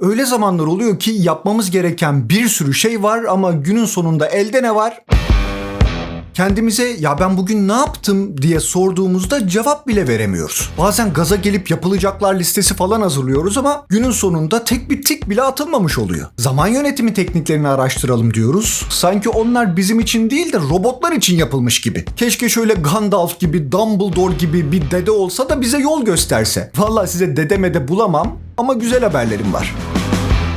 Öyle zamanlar oluyor ki yapmamız gereken bir sürü şey var ama günün sonunda elde ne var? Kendimize ya ben bugün ne yaptım diye sorduğumuzda cevap bile veremiyoruz. Bazen gaza gelip yapılacaklar listesi falan hazırlıyoruz ama günün sonunda tek bir tik bile atılmamış oluyor. Zaman yönetimi tekniklerini araştıralım diyoruz. Sanki onlar bizim için değil de robotlar için yapılmış gibi. Keşke şöyle Gandalf gibi, Dumbledore gibi bir dede olsa da bize yol gösterse. Vallahi size dedemede bulamam ama güzel haberlerim var.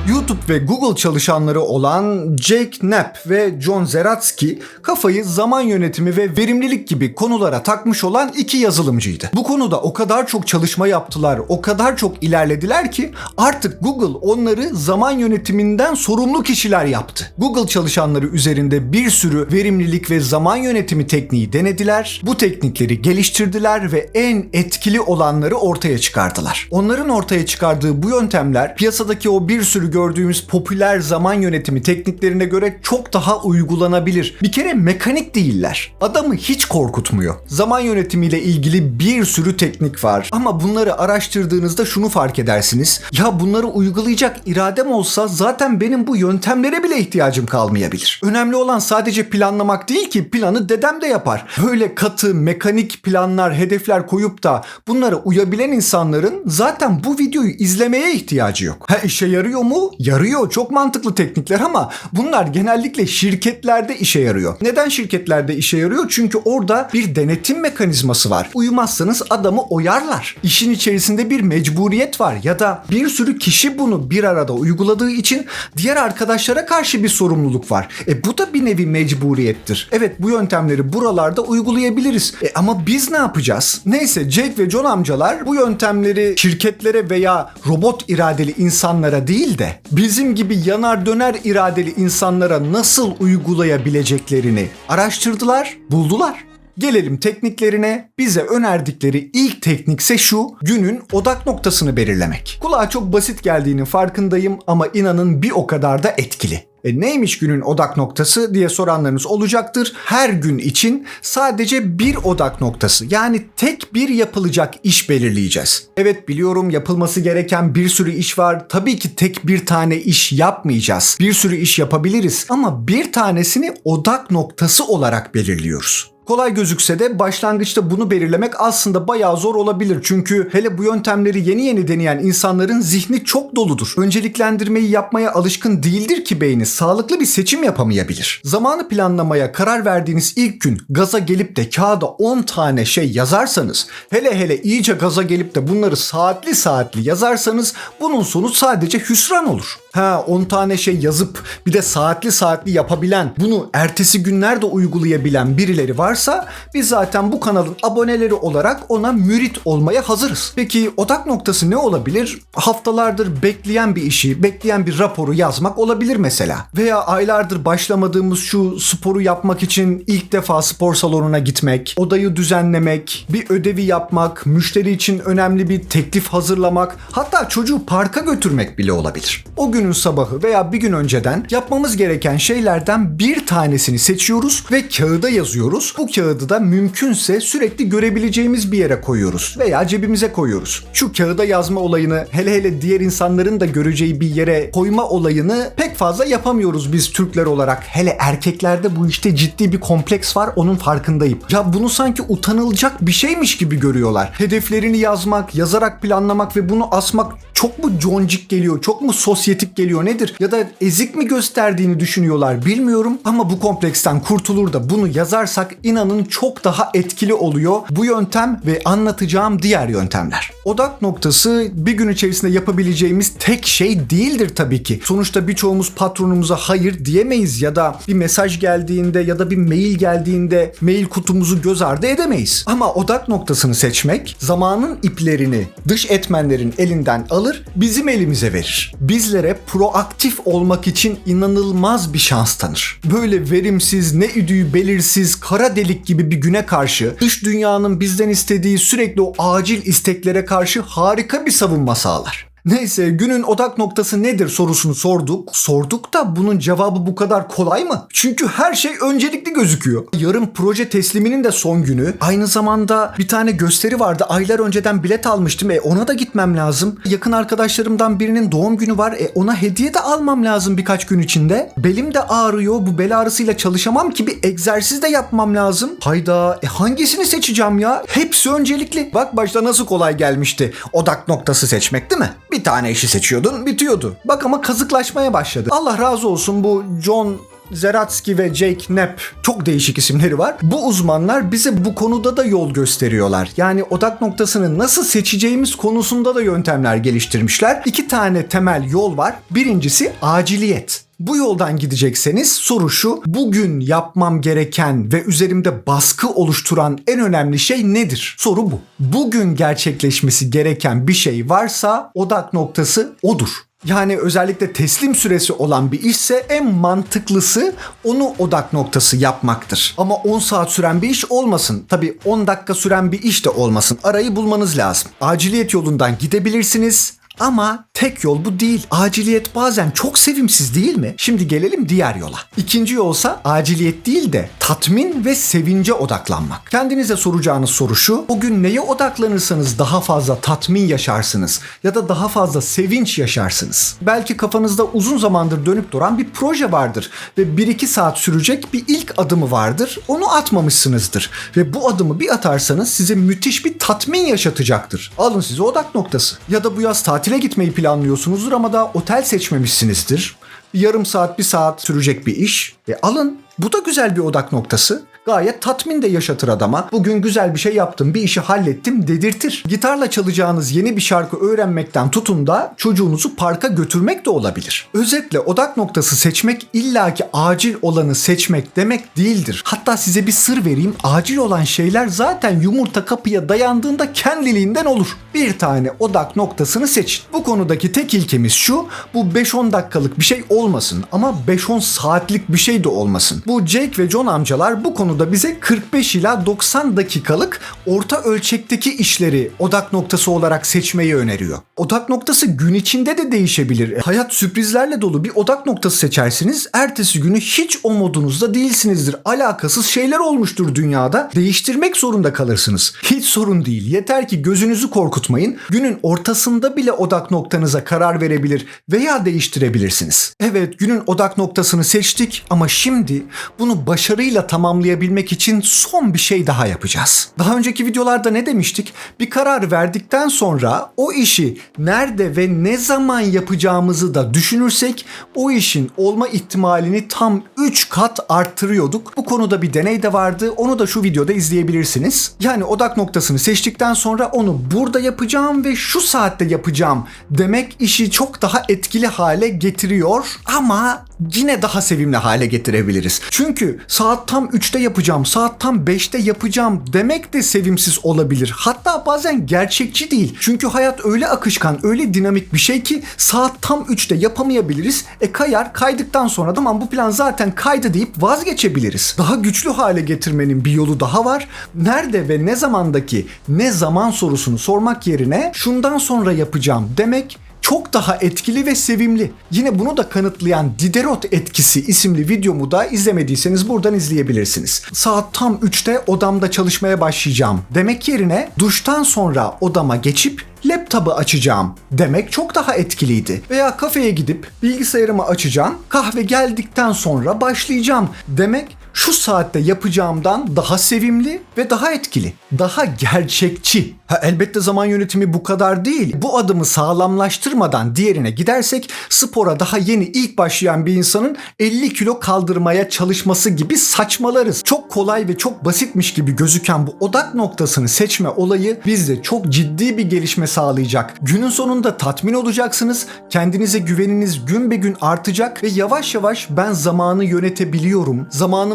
YouTube ve Google çalışanları olan Jake Knapp ve John Zeratsky kafayı zaman yönetimi ve verimlilik gibi konulara takmış olan iki yazılımcıydı. Bu konuda o kadar çok çalışma yaptılar, o kadar çok ilerlediler ki artık Google onları zaman yönetiminden sorumlu kişiler yaptı. Google çalışanları üzerinde bir sürü verimlilik ve zaman yönetimi tekniği denediler. Bu teknikleri geliştirdiler ve en etkili olanları ortaya çıkardılar. Onların ortaya çıkardığı bu yöntemler piyasadaki o bir sürü gördüğümüz popüler zaman yönetimi tekniklerine göre çok daha uygulanabilir. Bir kere mekanik değiller. Adamı hiç korkutmuyor. Zaman yönetimiyle ilgili bir sürü teknik var. Ama bunları araştırdığınızda şunu fark edersiniz. Ya bunları uygulayacak iradem olsa zaten benim bu yöntemlere bile ihtiyacım kalmayabilir. Önemli olan sadece planlamak değil ki planı dedem de yapar. Böyle katı, mekanik planlar, hedefler koyup da bunlara uyabilen insanların zaten bu videoyu izlemeye ihtiyacı yok. Ha işe yarıyor mu? Yarıyor. Çok mantıklı teknikler ama bunlar genellikle şirketlerde işe yarıyor. Neden şirketlerde işe yarıyor? Çünkü orada bir denetim mekanizması var. Uyumazsanız adamı oyarlar. İşin içerisinde bir mecburiyet var ya da bir sürü kişi bunu bir arada uyguladığı için diğer arkadaşlara karşı bir sorumluluk var. E bu da bir nevi mecburiyettir. Evet bu yöntemleri buralarda uygulayabiliriz. E ama biz ne yapacağız? Neyse Jake ve John amcalar bu yöntemleri şirketlere veya robot iradeli insanlara değil de bizim gibi yanar döner iradeli insanlara nasıl uygulayabileceklerini araştırdılar, buldular. Gelelim tekniklerine. Bize önerdikleri ilk teknikse şu, günün odak noktasını belirlemek. Kulağa çok basit geldiğinin farkındayım ama inanın bir o kadar da etkili. E neymiş günün odak noktası diye soranlarınız olacaktır. Her gün için sadece bir odak noktası yani tek bir yapılacak iş belirleyeceğiz. Evet biliyorum yapılması gereken bir sürü iş var. Tabii ki tek bir tane iş yapmayacağız. Bir sürü iş yapabiliriz ama bir tanesini odak noktası olarak belirliyoruz. Kolay gözükse de başlangıçta bunu belirlemek aslında bayağı zor olabilir. Çünkü hele bu yöntemleri yeni yeni deneyen insanların zihni çok doludur. Önceliklendirmeyi yapmaya alışkın değildir ki beyni sağlıklı bir seçim yapamayabilir. Zamanı planlamaya karar verdiğiniz ilk gün gaza gelip de kağıda 10 tane şey yazarsanız, hele hele iyice gaza gelip de bunları saatli saatli yazarsanız bunun sonu sadece hüsran olur. Ha 10 tane şey yazıp bir de saatli saatli yapabilen, bunu ertesi günlerde uygulayabilen birileri varsa biz zaten bu kanalın aboneleri olarak ona mürit olmaya hazırız. Peki odak noktası ne olabilir? Haftalardır bekleyen bir işi, bekleyen bir raporu yazmak olabilir mesela. Veya aylardır başlamadığımız şu sporu yapmak için ilk defa spor salonuna gitmek, odayı düzenlemek, bir ödevi yapmak, müşteri için önemli bir teklif hazırlamak, hatta çocuğu parka götürmek bile olabilir. O günün sabahı veya bir gün önceden yapmamız gereken şeylerden bir tanesini seçiyoruz ve kağıda yazıyoruz. Bu kağıdı da mümkünse sürekli görebileceğimiz bir yere koyuyoruz veya cebimize koyuyoruz. Şu kağıda yazma olayını hele hele diğer insanların da göreceği bir yere koyma olayını pek fazla yapamıyoruz biz Türkler olarak. Hele erkeklerde bu işte ciddi bir kompleks var onun farkındayım. Ya bunu sanki utanılacak bir şeymiş gibi görüyorlar. Hedeflerini yazmak, yazarak planlamak ve bunu asmak çok mu concik geliyor, çok mu sosyetik geliyor nedir? Ya da ezik mi gösterdiğini düşünüyorlar bilmiyorum ama bu kompleksten kurtulur da bunu yazarsak inanın çok daha etkili oluyor bu yöntem ve anlatacağım diğer yöntemler. Odak noktası bir gün içerisinde yapabileceğimiz tek şey değildir tabii ki. Sonuçta birçoğumuz patronumuza hayır diyemeyiz ya da bir mesaj geldiğinde ya da bir mail geldiğinde mail kutumuzu göz ardı edemeyiz. Ama odak noktasını seçmek zamanın iplerini dış etmenlerin elinden alır bizim elimize verir. Bizlere proaktif olmak için inanılmaz bir şans tanır. Böyle verimsiz, ne üdüğü belirsiz, kara delik gibi bir güne karşı dış dünyanın bizden istediği sürekli o acil isteklere karşı harika bir savunma sağlar. Neyse günün odak noktası nedir sorusunu sorduk. Sorduk da bunun cevabı bu kadar kolay mı? Çünkü her şey öncelikli gözüküyor. Yarın proje tesliminin de son günü. Aynı zamanda bir tane gösteri vardı. Aylar önceden bilet almıştım. E ona da gitmem lazım. Yakın arkadaşlarımdan birinin doğum günü var. E ona hediye de almam lazım birkaç gün içinde. Belim de ağrıyor. Bu bel ağrısıyla çalışamam ki bir egzersiz de yapmam lazım. Hayda e hangisini seçeceğim ya? Hepsi öncelikli. Bak başta nasıl kolay gelmişti. Odak noktası seçmek değil mi? Bir tane işi seçiyordun bitiyordu. Bak ama kazıklaşmaya başladı. Allah razı olsun bu John Zeratsky ve Jake Knapp çok değişik isimleri var. Bu uzmanlar bize bu konuda da yol gösteriyorlar. Yani odak noktasını nasıl seçeceğimiz konusunda da yöntemler geliştirmişler. İki tane temel yol var. Birincisi aciliyet. Bu yoldan gidecekseniz soru şu. Bugün yapmam gereken ve üzerimde baskı oluşturan en önemli şey nedir? Soru bu. Bugün gerçekleşmesi gereken bir şey varsa odak noktası odur. Yani özellikle teslim süresi olan bir işse en mantıklısı onu odak noktası yapmaktır. Ama 10 saat süren bir iş olmasın. Tabi 10 dakika süren bir iş de olmasın. Arayı bulmanız lazım. Aciliyet yolundan gidebilirsiniz ama tek yol bu değil. Aciliyet bazen çok sevimsiz değil mi? Şimdi gelelim diğer yola. İkinci yolsa aciliyet değil de tatmin ve sevince odaklanmak. Kendinize soracağınız soru şu. Bugün neye odaklanırsanız daha fazla tatmin yaşarsınız ya da daha fazla sevinç yaşarsınız. Belki kafanızda uzun zamandır dönüp duran bir proje vardır ve 1-2 saat sürecek bir ilk adımı vardır. Onu atmamışsınızdır ve bu adımı bir atarsanız size müthiş bir tatmin yaşatacaktır. Alın size odak noktası. Ya da bu yaz tatile gitmeyi planlıyorsunuzdur ama da otel seçmemişsinizdir. Bir yarım saat, bir saat sürecek bir iş. E alın. Bu da güzel bir odak noktası. Gayet tatmin de yaşatır adama. Bugün güzel bir şey yaptım, bir işi hallettim dedirtir. Gitarla çalacağınız yeni bir şarkı öğrenmekten tutun da çocuğunuzu parka götürmek de olabilir. Özetle odak noktası seçmek illaki acil olanı seçmek demek değildir. Hatta size bir sır vereyim. Acil olan şeyler zaten yumurta kapıya dayandığında kendiliğinden olur. Bir tane odak noktasını seçin. Bu konudaki tek ilkemiz şu. Bu 5-10 dakikalık bir şey olmasın ama 5-10 saatlik bir şey de olmasın. Bu Jake ve John amcalar bu konuda bize 45 ila 90 dakikalık orta ölçekteki işleri odak noktası olarak seçmeyi öneriyor. Odak noktası gün içinde de değişebilir. Hayat sürprizlerle dolu bir odak noktası seçersiniz. Ertesi günü hiç o modunuzda değilsinizdir. Alakasız şeyler olmuştur dünyada. Değiştirmek zorunda kalırsınız. Hiç sorun değil. Yeter ki gözünüzü korkutmayın. Günün ortasında bile odak noktanıza karar verebilir veya değiştirebilirsiniz. Evet günün odak noktasını seçtik ama şimdi bunu başarıyla tamamlayabilmek için son bir şey daha yapacağız. Daha önceki videolarda ne demiştik? Bir karar verdikten sonra o işi nerede ve ne zaman yapacağımızı da düşünürsek o işin olma ihtimalini tam 3 kat arttırıyorduk. Bu konuda bir deney de vardı. Onu da şu videoda izleyebilirsiniz. Yani odak noktasını seçtikten sonra onu burada yapacağım ve şu saatte yapacağım demek işi çok daha etkili hale getiriyor ama yine daha sevimli hale getirebiliriz. Çünkü saat tam 3'te yapacağım, saat tam 5'te yapacağım demek de sevimsiz olabilir. Hatta bazen gerçekçi değil. Çünkü hayat öyle akışkan, öyle dinamik bir şey ki saat tam 3'te yapamayabiliriz. E kayar, kaydıktan sonra tamam bu plan zaten kaydı deyip vazgeçebiliriz. Daha güçlü hale getirmenin bir yolu daha var. Nerede ve ne zamandaki ne zaman sorusunu sormak yerine şundan sonra yapacağım demek çok daha etkili ve sevimli. Yine bunu da kanıtlayan Diderot etkisi isimli videomu da izlemediyseniz buradan izleyebilirsiniz. Saat tam 3'te odamda çalışmaya başlayacağım demek yerine duştan sonra odama geçip laptopu açacağım demek çok daha etkiliydi. Veya kafeye gidip bilgisayarımı açacağım, kahve geldikten sonra başlayacağım demek şu saatte yapacağımdan daha sevimli ve daha etkili. Daha gerçekçi. Ha, elbette zaman yönetimi bu kadar değil. Bu adımı sağlamlaştırmadan diğerine gidersek spora daha yeni ilk başlayan bir insanın 50 kilo kaldırmaya çalışması gibi saçmalarız. Çok kolay ve çok basitmiş gibi gözüken bu odak noktasını seçme olayı bizde çok ciddi bir gelişme sağlayacak. Günün sonunda tatmin olacaksınız. Kendinize güveniniz gün be gün artacak ve yavaş yavaş ben zamanı yönetebiliyorum.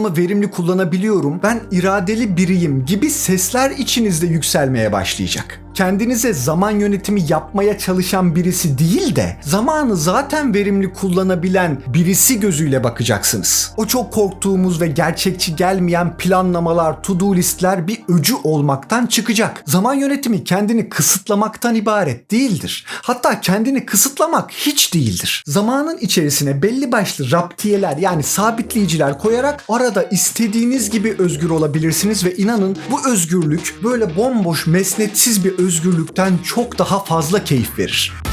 Zamanımı verimli kullanabiliyorum. Ben iradeli biriyim gibi sesler içinizde yükselmeye başlayacak. Kendinize zaman yönetimi yapmaya çalışan birisi değil de zamanı zaten verimli kullanabilen birisi gözüyle bakacaksınız. O çok korktuğumuz ve gerçekçi gelmeyen planlamalar, to-do listler bir öcü olmaktan çıkacak. Zaman yönetimi kendini kısıtlamaktan ibaret değildir. Hatta kendini kısıtlamak hiç değildir. Zamanın içerisine belli başlı raptiyeler yani sabitleyiciler koyarak arada istediğiniz gibi özgür olabilirsiniz ve inanın bu özgürlük böyle bomboş mesnetsiz bir özgürlükten çok daha fazla keyif verir.